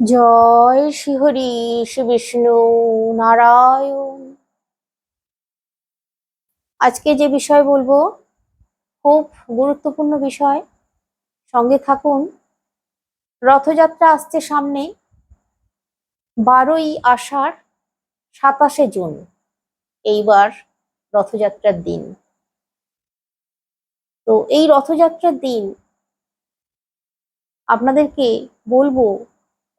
জয় শ্রীহরি শ্রী বিষ্ণু নারায়ণ। আজকে যে বিষয় বলব, খুব গুরুত্বপূর্ণ বিষয়। সঙ্গে থাকুন, রথযাত্রা আসছে সামনে, বারোই আষাঢ়, সাতাশে জুন। এইবার রথযাত্রার দিন। তো এই রথযাত্রার দিন আপনাদেরকে বলব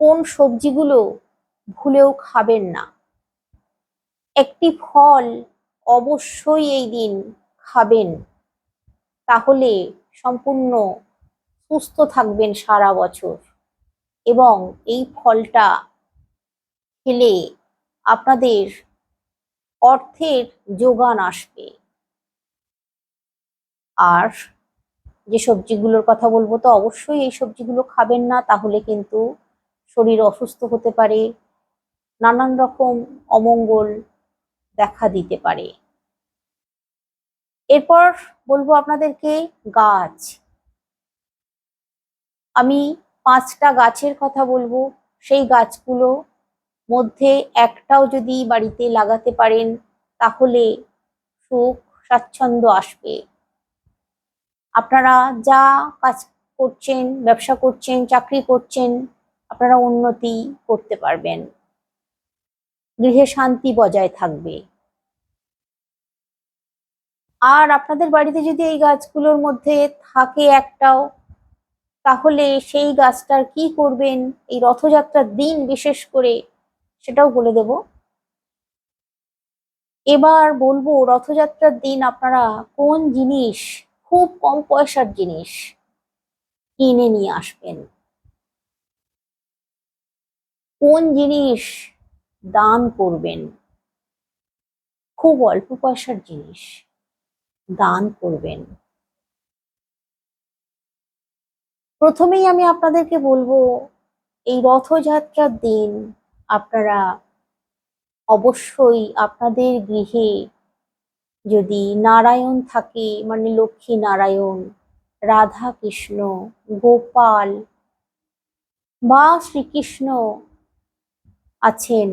কোন সবজিগুলো ভুলেও খাবেন না। একটি ফল অবশ্যই এই দিন খাবেন, তাহলে সম্পূর্ণ সুস্থ থাকবেন সারা বছর এবং এই ফলটা খেলে আপনাদের অর্থের যোগান আসবে। আর যে সবজিগুলোর কথা বলব তো অবশ্যই এই সবজিগুলো খাবেন না, তাহলে কিন্তু শরীর অসুস্থ হতে পারে, নানান রকম অমঙ্গল দেখা দিতে পারে। এরপর বলব আপনাদেরকে গাছ। আমি পাঁচটা গাছের কথা বলব। সেই গাছগুলো মধ্যে একটাও যদি বাড়িতে লাগাতে পারেন, তাহলে সুখ, স্বাচ্ছন্দ্য আসবে। আপনারা যা কাজ করছেন, ব্যবসা করছেন, চাকরি করছেন আপনারা উন্নতি করতে পারবেন। গৃহে শান্তি বজায় থাকবে। আর আপনাদের বাড়িতে যদি এই গাছগুলোর মধ্যে থাকে একটাও, তাহলে সেই গাছটার কি করবেন? এই রথযাত্রার দিন বিশেষ করে সেটাও বলে দেব। এবার বলব, রথযাত্রার দিন আপনারা কোন জিনিস, খুব কম পয়সার জিনিস কিনে নিয়ে আসবেন। কোন জিনিস দান করবেন? খুব অল্প পয়সার জিনিস দান করবেন। প্রথমেই আমি আপনাদেরকে বলব, এই রথযাত্রার দিন আপনারা অবশ্যই আপনাদের গৃহে যদি নারায়ণ থাকে মানে লক্ষ্মী নারায়ণ, রাধা কৃষ্ণ, গোপাল বা শ্রীকৃষ্ণ আছেন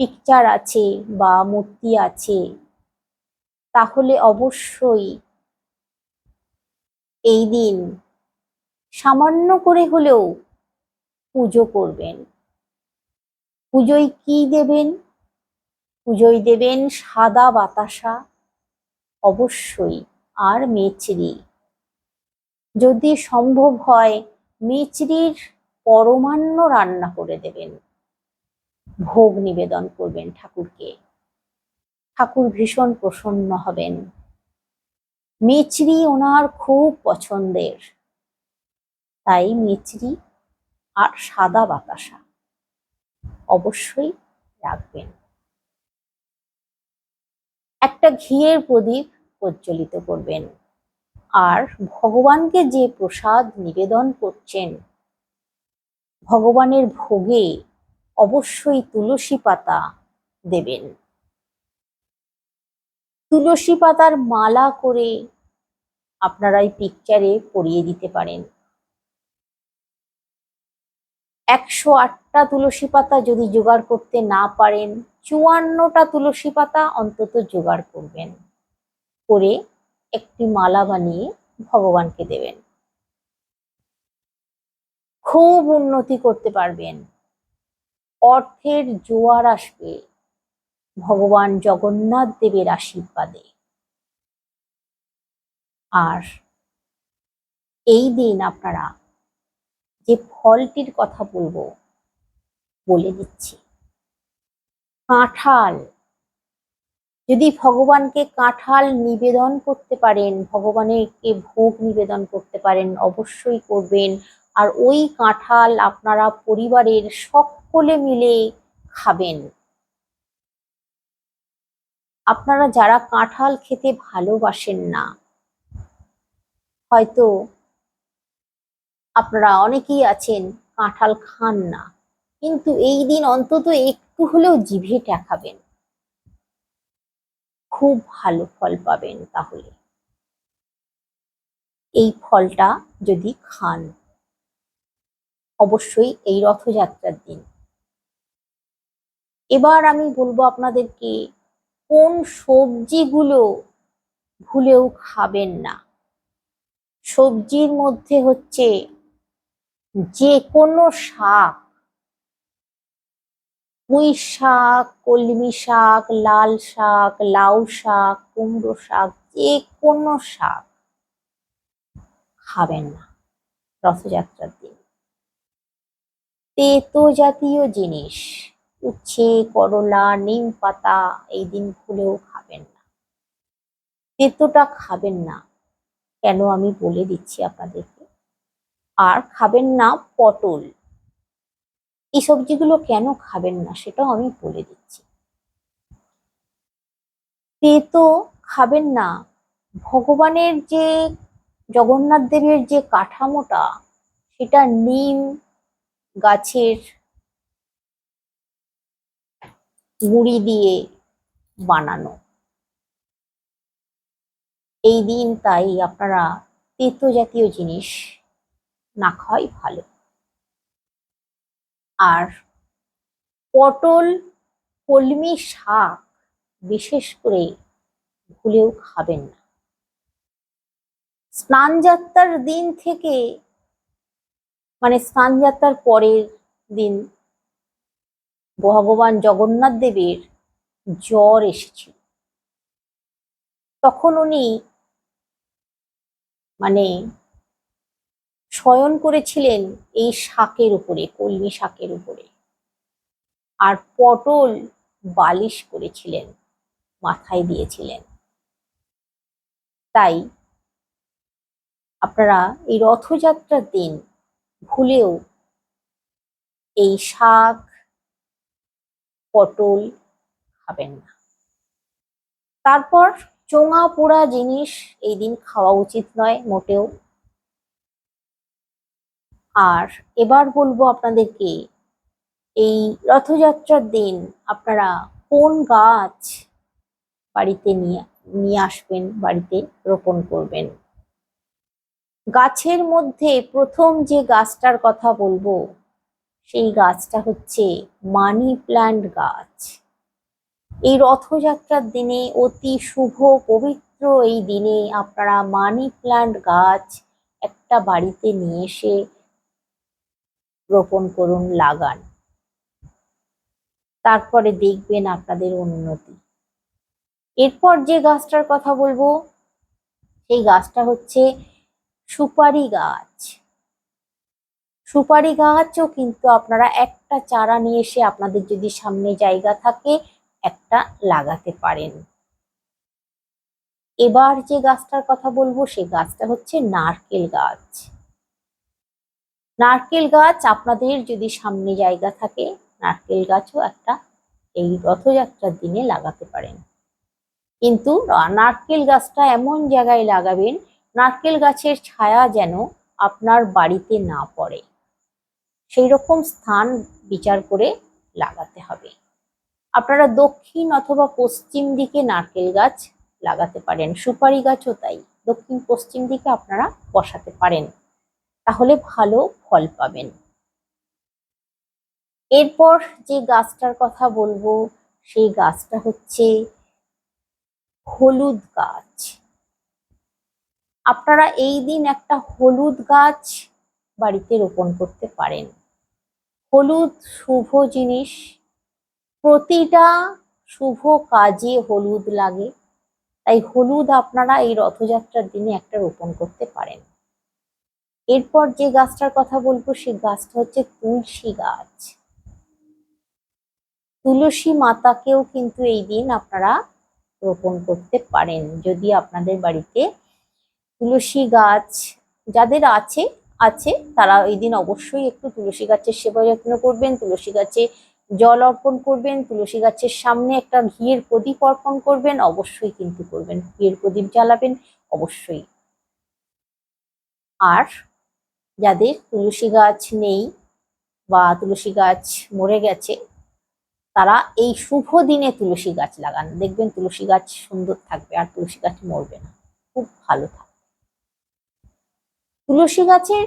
পিকচার আছে বা মূর্তি আছে, তাহলে অবশ্যই এই দিন সামান্য করে হলেও পুজো করবেন। পুজোয় কি দেবেন? পুজোয় দেবেন সাদা বাতাসা, অবশ্যই, আর মেচড়ি। যদি সম্ভব হয়, মেচড়ির পরমান্ন রান্না করে দেবেন। ভোগ নিবেদন করবেন ঠাকুরকে। ঠাকুর ভীষণ প্রসন্ন হবেন। মিচড়ি ওনার খুব পছন্দের। তাই মিচড়ি আর সাদা বাতাসা অবশ্যই রাখবেন। একটা ঘিয়ের প্রদীপ প্রজ্বলিত করবেন। আর ভগবানকে যে প্রসাদ নিবেদন করছেন, ভগবানের ভোগে অবশ্যই তুলসী পাতা দেবেন। তুলসী পাতার মালা করে আপনারা এই পিকচারে পরিয়ে দিতে পারেন। একশো আটটা তুলসী পাতা যদি জোগাড় করতে না পারেন, চুয়ান্নটা তুলসী পাতা অন্তত জোগাড় করবেন। করে একটি মালা বানিয়ে ভগবানকে দেবেন। খুব উন্নতি করতে পারবেন। অর্থের জোয়ার আসবে। ভগবান জগন্নাথ দেবের আশীর্বাদে। আর এই দিন আপনারা যে ফলটির কথা বলব, বলে দিচ্ছি। কাঁঠাল। যদি ভগবানকে কাঁঠাল নিবেদন করতে পারেন, ভগবানেরকে ভোগ নিবেদন করতে পারেন, অবশ্যই করবেন। আর ওই কাঁঠাল আপনারা পরিবারের সকলে মিলে খাবেন। আপনারা যারা কাঁঠাল খেতে ভালোবাসেন না, হয়তো আপনারা অনেকেই আছেন কাঁঠাল খান না, কিন্তু এই দিন অন্তত একটু হলেও জিভে টেকাবেন খুব ভালো ফল পাবেন তাহলে। এই ফলটা যদি খান, অবশ্যই এই রথযাত্রার দিন। এবার আমি বলব আপনাদেরকে, কোন সবজিগুলো ভুলেও খাবেন না। সবজির মধ্যে হচ্ছে যে কোনো শাক, পুঁই শাক, কলমি শাক, লাল শাক, লাউ শাক, কুমড়ো শাক যে কোনো শাক খাবেন না রথযাত্রার দিন। তেতো জাতীয় জিনিস উচ্ছে, করলা, নিম পাতা এই দিন ভুলেও খাবেন না। তেতোটা খাবেন না কেন আমি বলে দিচ্ছি আপনাদেরকে। আর খাবেন না পটল। এই সবজিগুলো কেন খাবেন না সেটাও আমি বলে দিচ্ছি। তেতো খাবেন না। ভগবানের যে, জগন্নাথ দেবের যে কাঠামোটা, সেটা নিম গাছের গুঁড়ি দিয়ে বানানো। এই দিন তাই আপনারা তেতো জাতীয় জিনিস না খাওয়াই ভালো। আর পটল, কলমি শাক বিশেষ করে ভুলেও খাবেন না। স্নান যাত্রার দিন থেকে মানে স্নান যাত্রার পরের দিন ভগবান জগন্নাথ দেবের জ্বর এসেছিল। তখন উনি মানে শয়ন করেছিলেন এই শাকের উপরে, কলমি শাকের উপরে। আর পটল বালিশ করেছিলেন, মাথায় দিয়েছিলেন। তাই আপনারা এই রথযাত্রার দিন ভুলেও এই শাক পটল খাবেন না। তারপর চোঙা পোড়া জিনিস এই দিন খাওয়া উচিত নয় মোটেও। আর এবার বলব আপনাদেরকে, এই রথযাত্রার দিন আপনারা কোন গাছ বাড়িতে নিয়ে নিয়ে আসবেন, বাড়িতে রোপণ করবেন? গাছের মধ্যে প্রথম যে গাছটার কথা বলব সেই গাছটা হচ্ছে মানি প্ল্যান্ট গাছ। এই রথযাত্রার দিনে অতি শুভ, পবিত্র এই দিনে আপনারা মানি প্ল্যান্ট গাছ একটা বাড়িতে নিয়ে এসে রোপণ করুন, লাগান। তারপরে দেখবেন আপনাদের উন্নতি। এরপর যে গাছটার কথা বলব, সেই গাছটা হচ্ছে সুপারি গাছ। সুপারি গাছও কিন্তু আপনারা একটা চারা নিয়ে এসে আপনাদের যদি সামনে জায়গা থাকে, একটা লাগাতে পারেন। এবার যে গাছটার কথা বলব, সে গাছটা হচ্ছে নারকেল গাছ। নারকেল গাছ আপনাদের যদি সামনে জায়গা থাকে, নারকেল গাছও একটা এই রথযাত্রার দিনে লাগাতে পারেন। কিন্তু নারকেল গাছটা এমন জায়গায় লাগাবেন, নারকেল গাছের ছায়া যেন আপনার বাড়িতে না পড়ে। সেই রকম স্থান বিচার করে লাগাতে হবে। আপনারা দক্ষিণ অথবা পশ্চিম দিকে নারকেল গাছ লাগাতে পারেন, সুপারি গাছও তাই। দক্ষিণ পশ্চিম দিকে আপনারা বসাতে পারেন, তাহলে ভালো ফল পাবেন। এরপর যে গাছটার কথা বলব, সেই গাছটা হচ্ছে হলুদ গাছ। আপনারা এই দিন একটা হলুদ গাছ বাড়িতে রোপণ করতে পারেন। হলুদ শুভ জিনিস। প্রতিটা শুভ কাজে হলুদ লাগে। তাই হলুদ আপনারা এই রথযাত্রার দিনে একটা রোপণ করতে পারেন। এরপর যে গাছটার কথা বলব, সেই গাছটা হচ্ছে তুলসী গাছ। তুলসী মাতাকেও কিন্তু এই দিন আপনারা রোপণ করতে পারেন। যদি আপনাদের বাড়িতে তুলসী গাছ যাদের আছে আছে, তারা এই দিন অবশ্যই একটু তুলসী গাছের সেবা যত্ন করবেন, তুলসী গাছে জল অর্পণ করবেন, তুলসী গাছের সামনে একটা ঘিয়ের প্রদীপ অর্পণ করবেন, অবশ্যই কিন্তু করবেন। ঘিয়ের প্রদীপ জ্বালাবেন, অবশ্যই। আর যাদের তুলসী গাছ নেই বা তুলসী গাছ মরে গেছে, তারা এই শুভ দিনে তুলসী গাছ লাগান। দেখবেন তুলসী গাছ সুন্দর থাকবে, আর তুলসী গাছ মরবে না। খুব ভালো থাকবে। তুলসী গাছের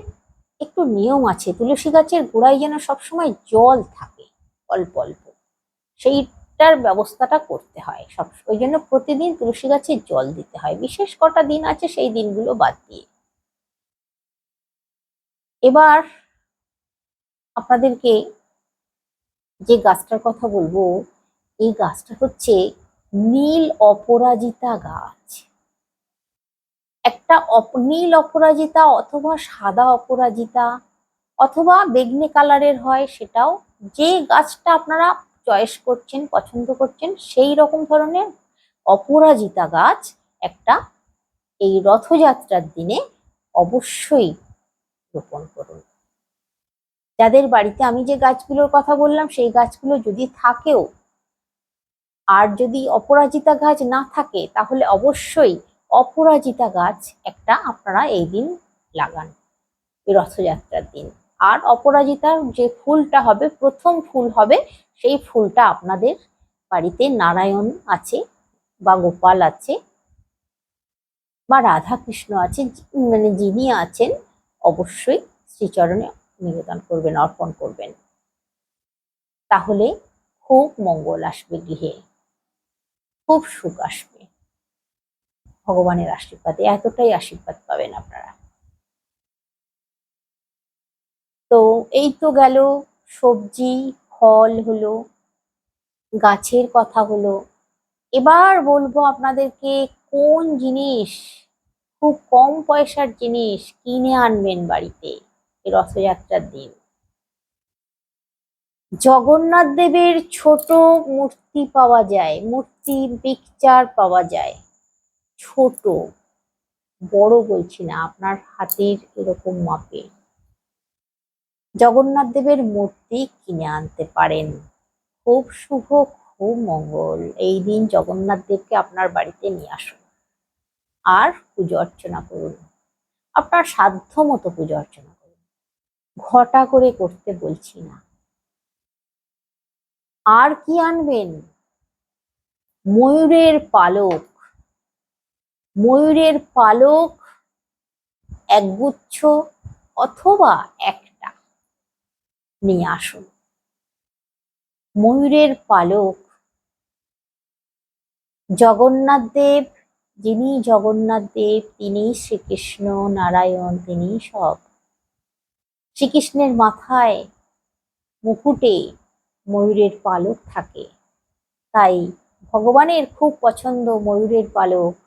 একটু নিয়ম আছে। তুলসী গাছের গোড়ায় যেন সবসময় জল থাকে, অল্প অল্প। সেইটার ব্যবস্থাটা করতে হয়। সব, ওই জন্য প্রতিদিন তুলসী গাছে জল দিতে হয়। বিশেষ কটা দিন আছে সেই দিনগুলো বাদ দিয়ে। এবার আপনাদেরকে যে গাছটার কথা বলব, এই গাছটা হচ্ছে নীল অপরাজিতা গাছ। একটা নীল অপরাজিতা অথবা সাদা অপরাজিতা অথবা বেগনি কালারের হয় সেটাও যে গাছটা আপনারা চয়েস করছেন, পছন্দ করছেন, সেই রকম ধরনের অপরাজিতা গাছ একটা এই রথযাত্রার দিনে অবশ্যই রোপণ করুন। যাদের বাড়িতে আমি যে গাছগুলোর কথা বললাম, সেই গাছগুলো যদি থাকেও, আর যদি অপরাজিতা গাছ না থাকে, তাহলে অবশ্যই অপরাজিতা গাছ একটা আপনারা এই দিন লাগান, এই রথযাত্রার দিন। আর অপরাজিতার যে ফুলটা হবে, প্রথম ফুল হবে, সেই ফুলটা আপনাদের বাড়িতে নারায়ণ আছে বা গোপাল আছে বা রাধা কৃষ্ণ আছে মানে যিনি আছেন, অবশ্যই শ্রীচরণে নিবেদন করবেন, অর্পণ করবেন। তাহলে খুব মঙ্গল আসবে গৃহে, খুব সুখ আসবে। ভগবানের আশীর্বাদে, এতটাই আশীর্বাদ পাবেন আপনারা। তো এই তো গেল, সবজি, ফল হলো, গাছের কথা হলো। এবার বলব আপনাদেরকে কোন জিনিস, খুব কম পয়সার জিনিস কিনে আনবেন বাড়িতে রথযাত্রার দিন? জগন্নাথ দেবের ছোট মূর্তি পাওয়া যায় মূর্তি পিকচার পাওয়া যায়। ছোট, বড় বলছি না, আপনার হাতের এরকম মাপে। জগন্নাথ দেবের মূর্তি কিনে আনতে পারেন। খুব শুভ, খুব মঙ্গল। এই দিন জগন্নাথ দেবকে আপনার বাড়িতে নিয়ে আসুন। আর পুজো অর্চনা করুন। আপনার সাধ্য মতো পুজো অর্চনা করুন। ঘটা করে করতে বলছি না। আর কি আনবেন? ময়ূরের পালক ময়ূরের পালক, একগুচ্ছ অথবা একটা। নিয়ে আসুন। ময়ূরের পালক, জগন্নাথ দেব, যিনি জগন্নাথ দেব, তিনি শ্রীকৃষ্ণ, নারায়ণ, তিনি সব। শ্রীকৃষ্ণের মাথায় মুকুটে ময়ূরের পালক থাকে। তাই ভগবানের খুব পছন্দ ময়ূরের পালক।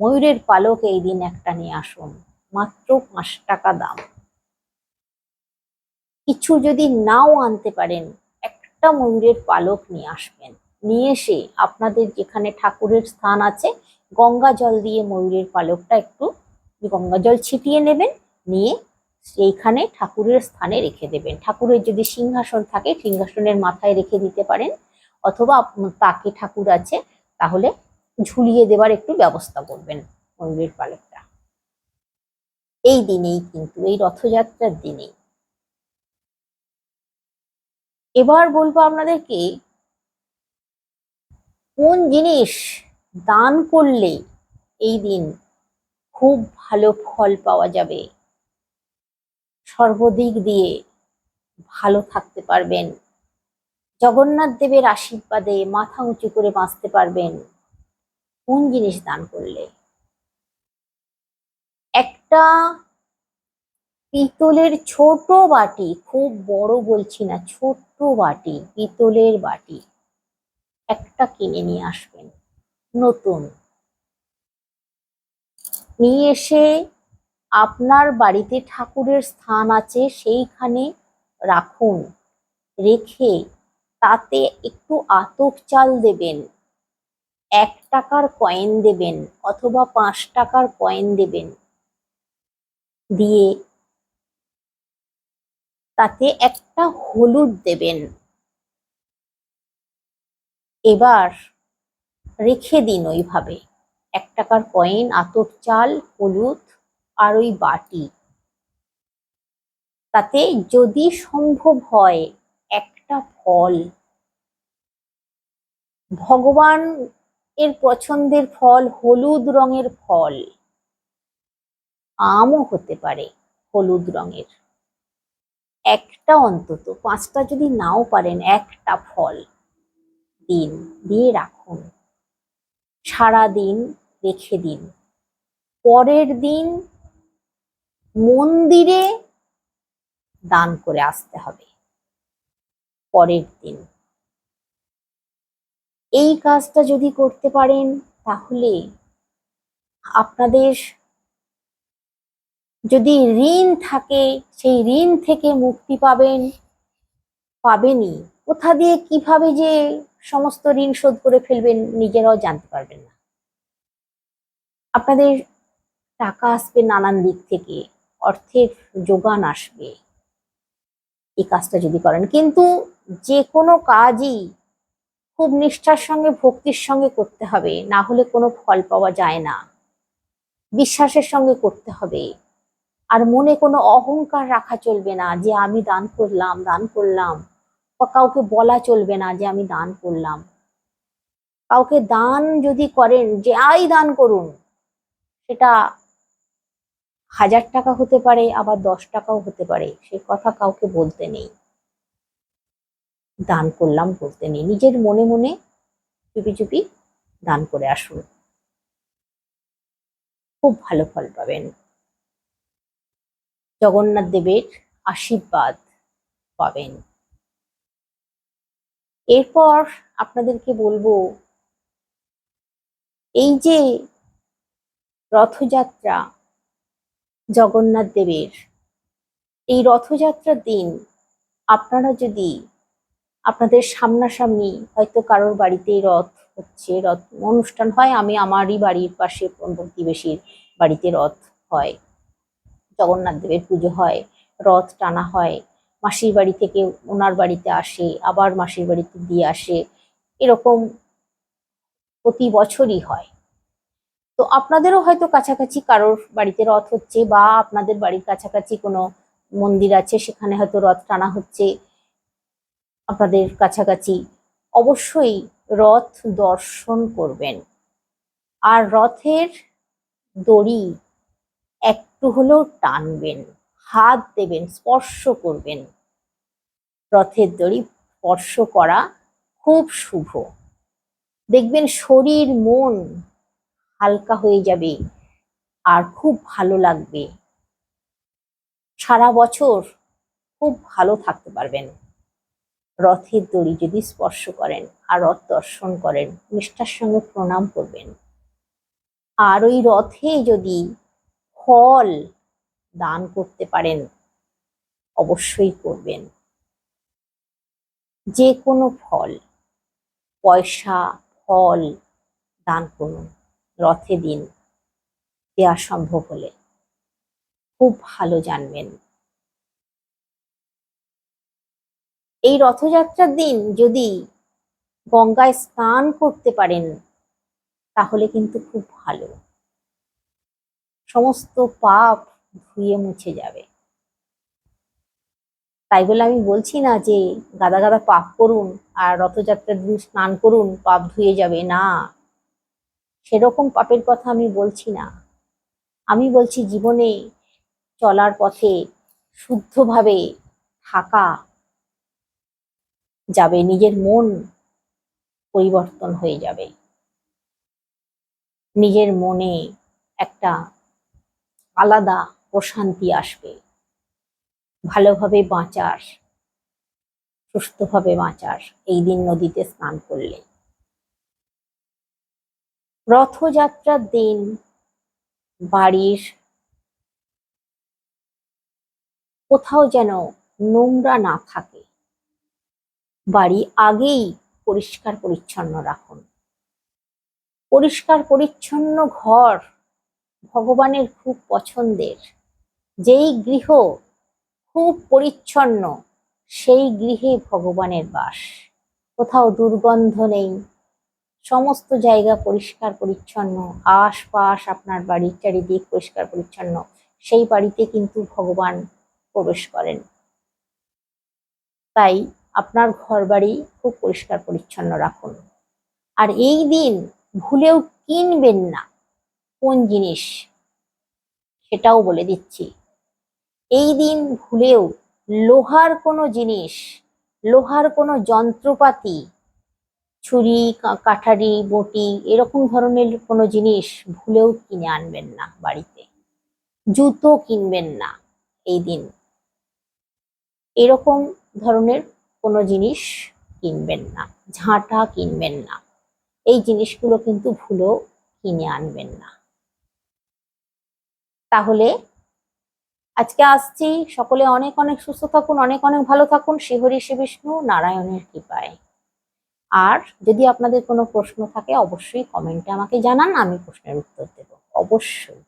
ময়ূরের পালক এই দিন একটা নিয়ে আসুন, মাত্র পাঁচ টাকা দাম। কিছু যদি নাও আনতে পারেন, একটা ময়ূরের পালক নিয়ে আসবেন। নিয়ে এসে আপনাদের যেখানে ঠাকুরের স্থান আছে, গঙ্গা জল দিয়ে ময়ূরের পালকটা একটু গঙ্গা জল ছিটিয়ে নেবেন, নিয়ে সেইখানে ঠাকুরের স্থানে রেখে দেবেন। ঠাকুরের যদি সিংহাসন থাকে, সিংহাসনের মাথায় রেখে দিতে পারেন, অথবা তাকে ঠাকুর আছে, তাহলে ঝুলিয়ে দেওয়ার একটু ব্যবস্থা করবেন ময়ূরের পালকটা। এই দিনেই কিন্তু, এই রথযাত্রার দিনেই। এবার বলব আপনাদেরকে, কোন জিনিস দান করলে এই দিন খুব ভালো ফল পাওয়া যাবে? সর্বদিক দিয়ে ভালো থাকতে পারবেন। জগন্নাথ দেবের আশীর্বাদে মাথা উঁচু করে বাঁচতে পারবেন। কোন জিনিস দান করলে? একটা পিতলের ছোট বাটি, খুব বড় বলছি না, ছোট্ট বাটি, পিতলের বাটি, একটা কিনে নিয়ে আসবেন, নতুন। নিয়ে এসে আপনার বাড়িতে ঠাকুরের স্থান আছে, সেইখানে রাখুন, রেখে তাতে একটু আতপ চাল দেবেন। এক টাকার কয়েন দেবেন অথবা পাঁচ টাকার কয়েন দেবেন। দিয়ে তাতে একটা হলুদ দেবেন। এবার রেখে দিন ওইভাবে। এক টাকার কয়েন আতপ চাল, হলুদ আর ওই বাটি। তাতে যদি সম্ভব হয় একটা ফল। ভগবান এর পছন্দের ফল হলুদ রঙের ফল। আমও হতে পারে হলুদ রঙের। একটা অন্তত, পাঁচটা যদি নাও পারেন, একটা ফল। দিন, দিয়ে রাখুন। সারা দিন রেখে দিন। পরের দিন মন্দিরে দান করে আসতে হবে। পরের দিন। এই কাজটা যদি করতে পারেন, তাহলে আপনাদের যদি ঋণ থাকে, সেই ঋণ থেকে মুক্তি পাবেন, পাবেনই। কোথা দিয়ে কীভাবে যে সমস্ত ঋণ শোধ করে ফেলবেন, নিজেরাও জানতে পারবেন না। আপনাদের টাকা আসবে নানান দিক থেকে, অর্থের যোগান আসবে। এই কাজটা যদি করেন, কিন্তু যে কোনো কাজই খুব নিষ্ঠার সঙ্গে, ভক্তির সঙ্গে করতে হবে। না হলে কোনো ফল পাওয়া যায় না। বিশ্বাসের সঙ্গে করতে হবে। আর মনে কোনো অহংকার রাখা চলবে না যে, আমি দান করলাম দান করলাম। বা কাউকে বলা চলবে না যে, আমি দান করলাম। কাউকে দান যদি করেন যে, আই দান করুন, সেটা হাজার টাকা হতে পারে, আবার দশ টাকাও হতে পারে। সে কথা কাউকে বলতে নেই। দান করলাম বলতে নেই। নিজের মনে মনে চুপি চুপি দান করে আসুন। খুব ভালো ফল পাবেন। জগন্নাথ দেবের আশীর্বাদ পাবেন। এরপর আপনাদেরকে বলব, এই যে রথযাত্রা, জগন্নাথ দেবের, এই রথযাত্রার দিন আপনারা যদি আপনাদের সামনাসামনি হয়তো কারোর বাড়িতে রথ হচ্ছে, রথ অনুষ্ঠান হয়, আমি আমারই বাড়ির পাশে প্রতিবেশীর বাড়িতে রথ হয়, জগন্নাথ দেবের পুজো হয়, রথ টানা হয়, মাসির বাড়ি থেকে ওনার বাড়িতে আসে, আবার মাসির বাড়িতে দিয়ে আসে, এরকম প্রতি বছরই হয়। তো আপনাদেরও হয়তো কাছাকাছি কারোর বাড়িতে রথ হচ্ছে বা আপনাদের বাড়ির কাছাকাছি কোনো মন্দির আছে, সেখানে হয়তো রথ টানা হচ্ছে আপনাদের কাছাকাছি অবশ্যই রথ দর্শন করবেন। আর রথের দড়ি একটু হলেও টানবেন, হাত দেবেন, স্পর্শ করবেন। রথের দড়ি স্পর্শ করা খুব শুভ। দেখবেন শরীর, মন হালকা হয়ে যাবে আর খুব ভালো লাগবে। সারা বছর খুব ভালো থাকতে পারবেন। রথের দড়ি যদি স্পর্শ করেন আর রথ দর্শন করেন, নিষ্ঠার সঙ্গে প্রণাম করবেন। আর ওই রথে যদি ফল দান করতে পারেন, অবশ্যই করবেন। যে কোনো ফল, পয়সা, ফল দান করুন, রথে দিন দেওয়া সম্ভব হলে। খুব ভালো জানবেন। এই রথযাত্রার দিন যদি গঙ্গায় স্নান করতে পারেন, তাহলে কিন্তু খুব ভালো। সমস্ত পাপ ধুয়ে মুছে যাবে। তাই বলে আমি বলছি না যে গাদা গাদা পাপ করুন আর রথযাত্রার দিন স্নান করুন, পাপ ধুয়ে যাবে, না। সেরকম পাপের কথা আমি বলছি না। আমি বলছি জীবনে চলার পথে শুদ্ধভাবে থাকা যাবে, নিজের মন পরিবর্তন হয়ে যাবে। নিজের মনে একটা আলাদা প্রশান্তি আসবে। ভালোভাবে বাঁচার, সুস্থভাবে বাঁচার এই দিন নদীতে স্নান করলে। রথযাত্রার দিন বাড়ির কোথাও যেন নোংরা না থাকে। বাড়ি আগেই পরিষ্কার পরিচ্ছন্ন রাখুন। পরিষ্কার পরিচ্ছন্ন ঘর ভগবানের খুব পছন্দের। যেই গৃহ খুব পরিচ্ছন্ন, সেই গৃহে ভগবানের বাস। কোথাও দুর্গন্ধ নেই। সমস্ত জায়গা পরিষ্কার পরিচ্ছন্ন, আশপাশ আপনার বাড়ির চারিদিক পরিষ্কার পরিচ্ছন্ন, সেই বাড়িতে কিন্তু ভগবান প্রবেশ করেন। তাই আপনার ঘর বাড়ি খুব পরিষ্কার পরিচ্ছন্ন রাখুন। আর এই দিন ভুলেও কিনবেন না কোন জিনিস, সেটাও বলে দিচ্ছি। এই দিন ভুলেও লোহার কোনো জিনিস, লোহার কোনো যন্ত্রপাতি, ছুরি কাঠারি, বটি, এরকম ধরনের কোনো জিনিস ভুলেও কিনে আনবেন না বাড়িতে। জুতো কিনবেন না এই দিন। এরকম ধরনের কোনো জিনিস কিনবেন না, ঝাঁটা কিনবেন না। এই জিনিসগুলো কিন্তু ভুলেও কিনে আনবেন না। তাহলে আজকে আসছি, সকলে অনেক অনেক সুস্থ থাকুন, অনেক অনেক ভালো থাকুন। শ্রীহরি শ্রী বিষ্ণু, নারায়ণের কৃপায়। আর যদি আপনাদের কোনো প্রশ্ন থাকে, অবশ্যই কমেন্টে আমাকে জানান, আমি প্রশ্নের উত্তর দেব। অবশ্যই।